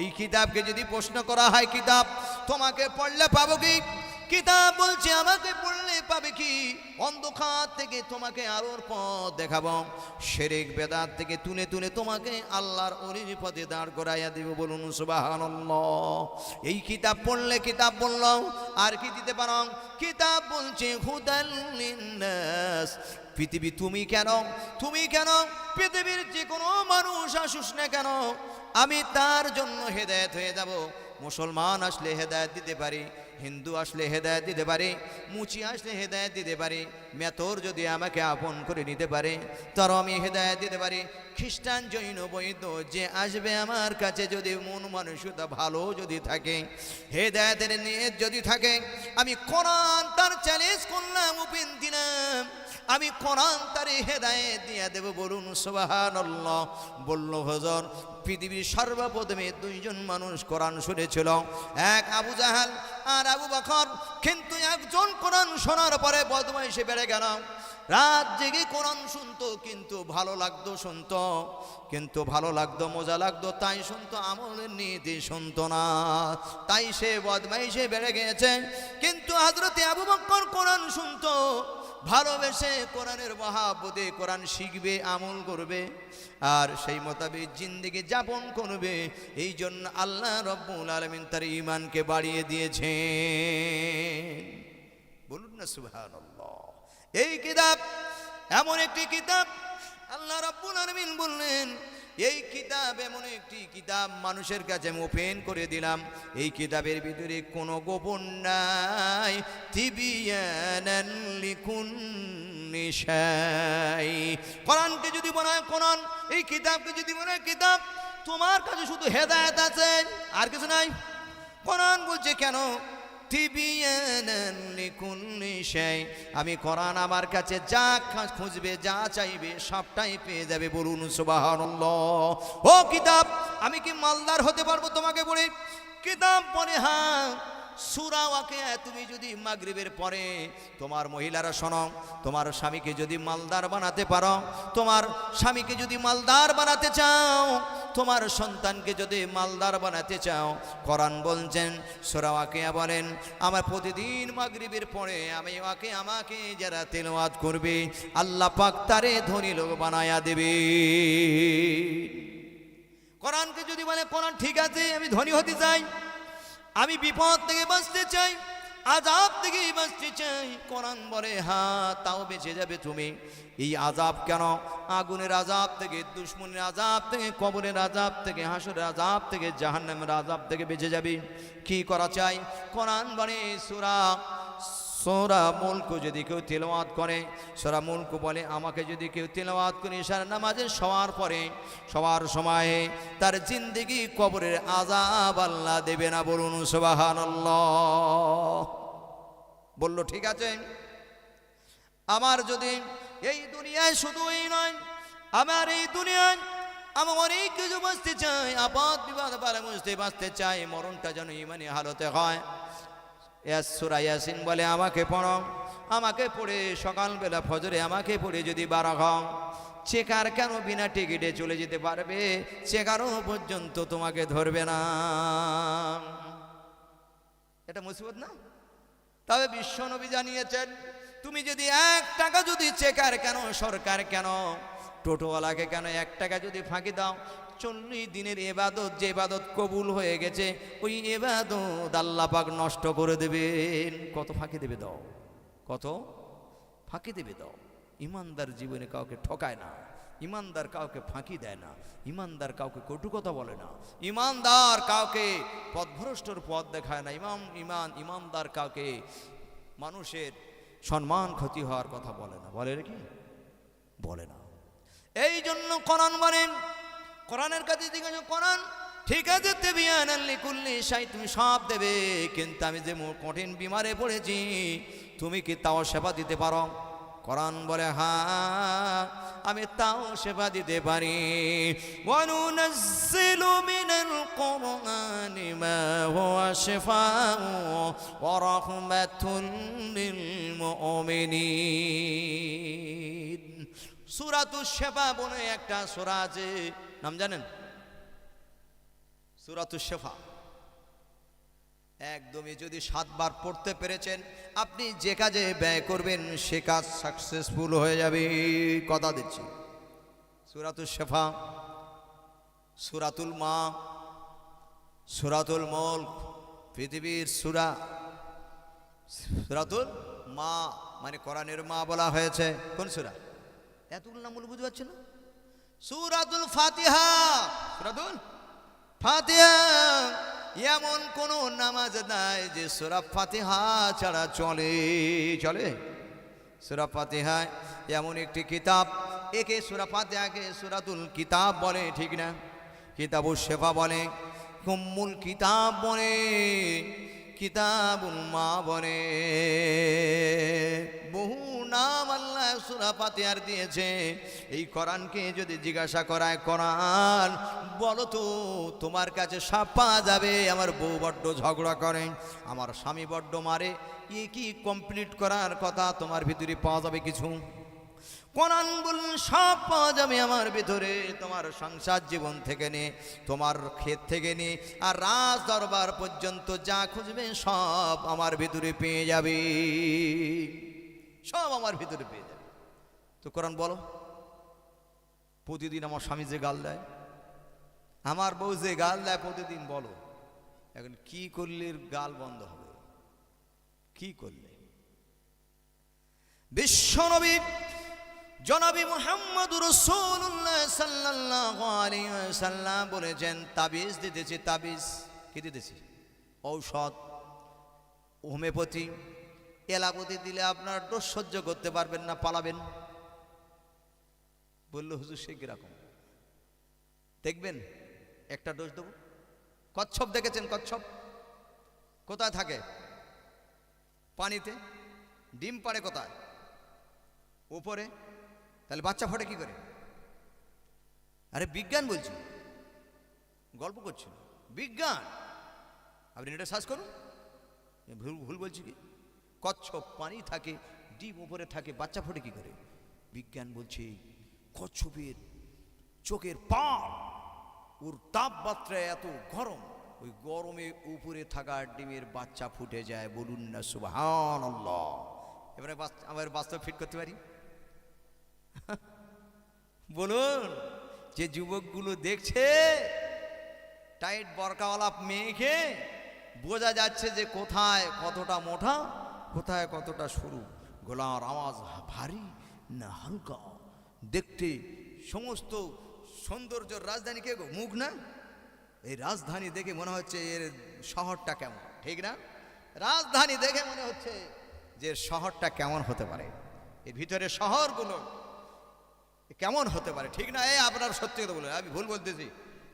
এই কিতাবকে যদি প্রশ্ন করা হয় কিতাব তোমাকে পড়লে পাবো কি? কিতাব বলছে, আমাকে পড়লে পাবে কি? অন্ধকার থেকে তোমাকে আলোর পথ দেখাবো। শেরেক বেদাত থেকে তুলে তুলে তোমাকে আল্লাহর অলির পথে দাঁড় করাইয়া দেব বলুন, সুবহানাল্লাহ। এই কিতাব পড়লে কিতাব বললাম আর কি দিতে পারো? কিতাব বলছে, হুদাল লিন্নাস। পৃথিবী তুমি কেন? তুমি কেন? পৃথিবীর যে কোনো মানুষ আসুস না কেন? আমি তার জন্য হেদায়ত হয়ে যাব। মুসলমান আসলে হেদায়ত দিতে পারি। হিন্দু আসলে হেদায়ত দিতে পারে, মুচি আসলে হেদায়ত দিতে পারে, মেথর যদি আমাকে আপন করে নিতে পারে, তার আমি হেদায়ত দিতে পারি। খ্রিস্টান, জৈন, বৈদ্য যে আসবে আমার কাছে যদি মন মানুষতা ভালো যদি থাকে, হেদায়তের নিয়ে যদি থাকে, আমি কোরআন তার চ্যালেঞ্জ করলাম ওপেন দিলাম। আমি কোরআন তারে হেদায়েত দিয়ে দেব, বলুন সুবহানাল্লাহ। বলল, হজর, পৃথিবীর সর্বপ্রথমে দুইজন মানুষ কোরআন শুনেছিল, এক আবু জাহাল আর আবু বকর। কিন্তু একজন কোরআন শোনার পরে বদমাইশে বেড়ে গেল। রাত জেগে কোরআন শুনতো, কিন্তু ভালো লাগতো শুনতো। কিন্তু ভালো লাগতো, মজা লাগতো, তাই শুনতো আমলের নীতি শুনতো না। তাই সে বদমাইশে বেড়ে গিয়েছে কিন্তু হাজরতে আবু বকর কোরআন শুনতো। ভালোবেসে কোরআনের মহাবদে কোরআন শিখবে, আমল করবে, আর সেই মোতাবেক জিন্দিগি যাপন করবে। এই জন্য আল্লাহ রব্বুল আলমিন তার ইমানকে বাড়িয়ে দিয়েছে বলুন না সুহান এই কিতাব, এমন একটি কিতাব আল্লাহ রব্বুল আলমিন বললেন এই কিতাব এমন একটি কিতাব মানুষের কাছে আমি ওপেন করে দিলাম। এই কিতাবের ভিতরে কোনো গোপন নাই। তিবিয়ানান লিকুল্লি শাই। কোরআনকে যদি মনে হয় কোরআন, এই কিতাবকে যদি মনে হয় কিতাব, তোমার কাছে শুধু হেদায়েত আছে, আর কিছু নাই। কোরআন বলছে কেন? আমি কোরআন আমার কাছে যা খুঁজবে, যা চাইবে, সবটাই পেয়ে যাবে, বলুন সুবাহ ও কিতাব, আমি কি মালদার হতে পারব তোমাকে বলে? কিতাব পরে হ্যাঁ সুরা ওয়াকে তুমি যদি মাগরিবের পরে তোমার মহিলারা শোনো, তোমার স্বামীকে যদি মালদার বানাতে পারো, তোমার স্বামীকে যদি মালদার বানাতে চাও, তোমার সন্তানকে যদি মালদার বানাতে চাও, কোরআন বলছেন, সুরা ওয়াকে বলেন, আমার প্রতিদিন মাগরিবের পরে আমি ওয়াকে, আমাকে যারা তেলাওয়াত করবে, আল্লাহ পাক তারে ধনী লোক বানায়া দেবে। কোরআনকে যদি বলে, কোরআন ঠিক আছে, আমি ধনী হতে চাই। আমি বিপদ থেকে বাঁচতে চাই, আজাব থেকে বাঁচতে চাই। কোরআন বলে হ্যাঁ তাও বেঁচে যাবে তুমি। এই আজাব কেন? আগুনের আজাব থেকে, দুশ্মনের আজাব থেকে, কবরের আজাব থেকে, হাসুরের আজাব থেকে, জাহান্নামের আজাব থেকে বেঁচে যাবে। কি করা চাই? কোরআন বলে, সুরা সোরা মুল্ক যদি কেউ তেলাওয়াত করে, সোরা মুল্ক বলে, আমাকে যদি কেউ তেলাওয়াত করে সারা নামাজের সবার পরে সবার সময়ে তার জিন্দেগি কবরের আজাব আল্লাহ দেবে না বলুন সোবাহান বলল, ঠিক আছে। আমার যদি এই দুনিয়ায় শুধু এই নয়, আমার এই দুনিয়ায় আমার অনেক কিছু বাঁচতে চাই আপদ বিবাদ পারে বুঝতে বাঁচতে চাই মরণটা যেন ইমানি হালতে হয় ইয়াসুরা ইয়াসিন বলে আমাকে পড়ো। আমাকে পড়ে সকালবেলা ফজরে আমাকে পড়ে যদি বারা হও। চেকার কেন বিনা টিকিটে চলে যেতে পারবে? চেকারও পর্যন্ত তোমাকে ধরবে না। এটা মুসিবত না? তবে বিশ্ব নবী জানিয়েছেন, তুমি যদি এক টাকা যদি চেকার কেন, সরকার কেন, টোটোওয়ালাকে কেন এক টাকা যদি ফাঁকি দাও চল্লিশ দিনের এবাদত, যে এবাদত কবুল হয়ে গেছে, ওই এবাদত আল্লাহ পাক নষ্ট করে দেবেন। কত ফাঁকি দেবে দাও? কত ফাঁকি দেবে দাও? ইমানদার জীবনে কাউকে ঠকায় না, ইমানদার কাউকে ফাঁকি দেয় না, ইমানদার কাউকে কটু কথা বলে না, ইমানদার কাউকে পথভ্রষ্টর পথ দেখায় না, ইমাম, ইমান, ইমানদার কাউকে মানুষের সম্মান, ক্ষতি হওয়ার কথা বলে না। বলে কি? বলে না। এই জন্য কোরআন বলেন কোরআনের কাছে জিজ্ঞাসা কোরআন ঠিক আছে তেবিয়ান আল্লি কুল্লি সাই তুমি সব দেবে কিন্তু আমি যে মো- কঠিন বিমারে পড়েছি তুমি কি তাও সেবা দিতে পারো কোরআন বলে হ্যাঁ আমি তাও সেবা দিতে পারি وننزل من القرآن ما هو شفاء ورحمة للمؤمنين সুরাতু শেফা বলে একটা সোরা আছে নাম জানেন? সুরাতু শেফা। একদমই যদি সাতবার পড়তে পেরেছেন, আপনি যে কাজে ব্যয় করবেন, সে কাজ সাকসেসফুল হয়ে যাবে। কথা দিচ্ছি। সুরাতুল শেফা, সুরাতুল মা, সুরাতুল মল পৃথিবীর সুরা, সুরাতুল মা মানে কোরআনের মা বলা হয়েছে। কোন সুরা? এতগুলো নামগুলো বুঝতে পারছি না? সুরাতুল ফাতিহা। সুরাতুল ফাতিহা এমন কোন নামাজ নাই যে সুরা ফাতিহা ছাড়া চলে চলে। সুরা ফাতিহা এমন একটি কিতাব একে সুরা ফাতিহাকে সুরাতুল কিতাব বলে ঠিক না? কিতাবুল শেফা বলে কুম্মুল কিতাব বলে কিতাবুল মা বলে। বহু নাম আল্লাহ সুরা ফাতিহার দিয়েছে। এই কোরআনকে যদি জিজ্ঞাসা করায়, কোরআন, বলো তো, তোমার কাছে সাপ পাওয়া যাবে? আমার বউ বড্ড ঝগড়া করে, আমার স্বামী বড্ড মারে, এ কি কমপ্লিট করার কথা? তোমার ভিতরে পাওয়া যাবে কিছু? কোরআন বললেন সব পাওয়া যাবে আমার ভিতরে, তোমার সংসার জীবন থেকে নে, তোমার ক্ষেত থেকে নে, আর রাজ দরবার পর্যন্ত যা খুঁজবে সব আমার ভিতরে পেয়ে যাবে। সব আমার ভিতরে পেয়ে যাবে। তো কোরআন বলো, প্রতিদিন আমার স্বামী যে গাল দেয়, আমার বউ যে গাল দেয় প্রতিদিন বলো, এখন কি করলে গাল বন্ধ হবে? কি করলে? বিশ্বনবী জনাবি মোহাম্মদ রসুল্লাহ সাল্লাম বলেছেন, তাবিজ দিতেছি, তাবিজ কি দিতেছি? ঔষধ, হোমিওপ্যাথি এলাপতি দিলে আপনার ডোজ সহ্য করতে পারবেন না, পালাবেন। বলল, হুজুর, সে কীরকম? দেখবেন, একটা ডোজ দেবো। কচ্ছপ দেখেছেন, কচ্ছপ? কোথায় থাকে? পানিতে। ডিম পাড়ে কোথায়? উপরে। তাহলে বাচ্চা ফোটে কি করে? আরে, বিজ্ঞান বলছি। গল্প করছি? বিজ্ঞান? আপনি এটা সার্চ করুন। ভুল ভুল বলছি কি? কচ্ছপ পানি থাকে, ডিম উপরে থাকে, বাচ্চা ফোটে কি করে? বিজ্ঞান বলছে, কচ্ছপের চোখের পাড়, ওর তাপমাত্রা এত গরম, ওই গরমে উপরে থাকা ডিমের বাচ্চা ফুটে যায়। বলুন না সুবহান এবারে আমার বাস্তব ফিট করতে পারি? বলুন, যে যুবকগুলো দেখছে টাইট বরকাওয়ালা মেয়েকে, বোঝা যাচ্ছে যে কোথায় কতটা মোটা। কোথায় কতটা সরু? গোলার আওয়াজ ভারী না হালকা? দেখতে সমস্ত সৌন্দর্যর রাজধানী কে গো? মুখ না? এই রাজধানী দেখে মনে হচ্ছে এর শহরটা কেমন, ঠিক না? রাজধানী দেখে মনে হচ্ছে যে শহরটা কেমন হতে পারে। এর ভিতরে শহরগুলো কেমন হতে পারে, ঠিক না? এই আপনার সত্যি কথা বলে আমি ভুল বলতেছি।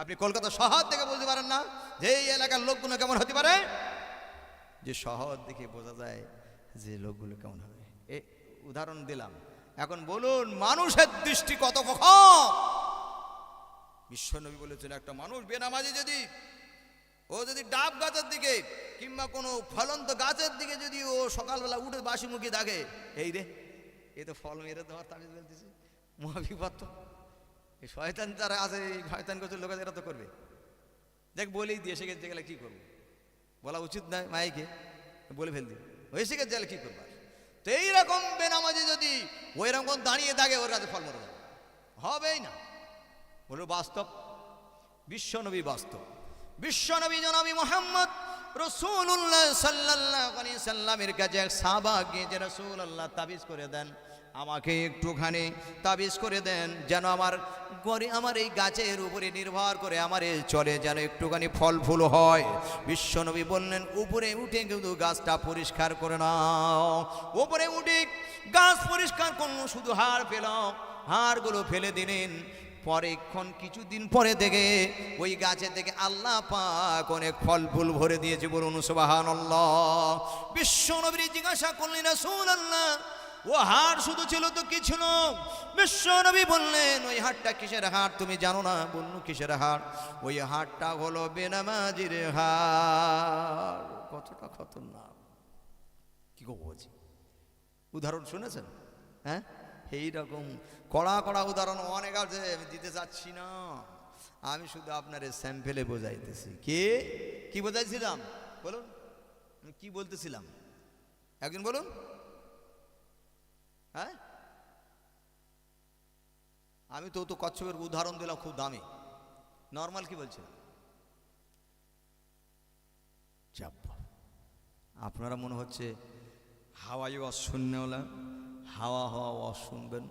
আপনি কলকাতা শহর থেকে বলতে পারেন না যে এই এলাকার লোকগুলো কেমন হতে পারে? যে শহর দেখে বোঝা যায় যে লোকগুলো কেমন হবে? এ, উদাহরণ দিলাম। এখন বলুন, মানুষের দৃষ্টি কত কখন বিশ্বনবী বলেছেন, একটা মানুষ বেনামাজি যদি, ও যদি ডাব গাছের দিকে কিংবা কোনো ফলন্ত গাছের দিকে যদি ও সকালবেলা উঠে বাসি মুখে দেখে, এই রে, এ তো ফল মেরে দেওয়ার তাবিজ বলতেছে মহাবিপদ এই শয়তান যারা আছে, এই শয়তান গোছের লোক এরা তো করবে। দেখ, বলেই দিয়ে সে গেলে কী করব? বলা উচিত নয় মাইকে, বলে ফেল হয়ে গেছে তাহলে কী করবার? তো এইরকম বেনামাজি যদি ওই রকম দাঁড়িয়ে থাকে, ওর কাছে ফল মরে যাবে। হবেই না। বলো বাস্তব। বিশ্বনবী বাস্তব। বিশ্বনবী জনবী মোহাম্মদ রসুল্লাহ সাল্লাহ সাল্লামের কাছে এক সাবা গিয়ে রসুল আল্লাহ তাবিজ করে দেন আমাকে একটুখানি তাবিজ করে দেন, যেন আমার গড়ে, আমার এই গাছের উপরে নির্ভর করে আমার এই চলে, যেন একটুখানি ফল ফুল হয়। বিশ্বনবী বললেন, উপরে উঠে কিন্তু গাছটা পরিষ্কার করে নাও। উপরে উঠে গাছ পরিষ্কার করল, শুধু হাড় পেলাম, হাড়গুলো ফেলে দিলেন। পরেক্ষণ কিছুদিন পরে দেখে ওই গাছে থেকে আল্লাহ পাক অনেক ফল ফুল ভরে দিয়েছে। বলুন সুবাহান বিশ্ব নবী জিজ্ঞাসা করলেন শুন আল্লাহ ও হাট শুধু ছিল তো কি ছিল বিশ্ব নবী বললেন, ওই হাটটা কিসের হাট তুমি জানো না বলল কিসের হাট ওই হাটটা হলো বেনামাজির হাট কতটা খতরনাক। কি গো বলছি? উদাহরণ শুনেছেন? হ্যাঁ? এই রকম কড়া কড়া উদাহরণ অনেক আছে, আমি দিতে চাচ্ছি না। আমি শুধু আপনার স্যাম্পেলে বোঝাইতেছি। কে? কি বোঝাইছিলাম? বলুন। কি বলতেছিলাম? একজন বলুন। হ্যাঁ? আমি তো তো কচ্ছপের উদাহরণ দিলাম খুব দামি। নর্মাল কি বলছিলাম? চাপ আপনারা মনে হচ্ছে হাওয়াই হলে হাওয়া হাওয়া ওয়াজ শুনবেন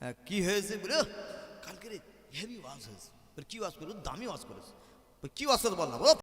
হ্যাঁ, কি হয়েছে বলে? "ওহ, কালকে রে হেভি ওয়াজ হয়েছে। কি ওয়াজ করে দামি ওয়াজ করেছে। কি ওয়াজ করে বললাম? ও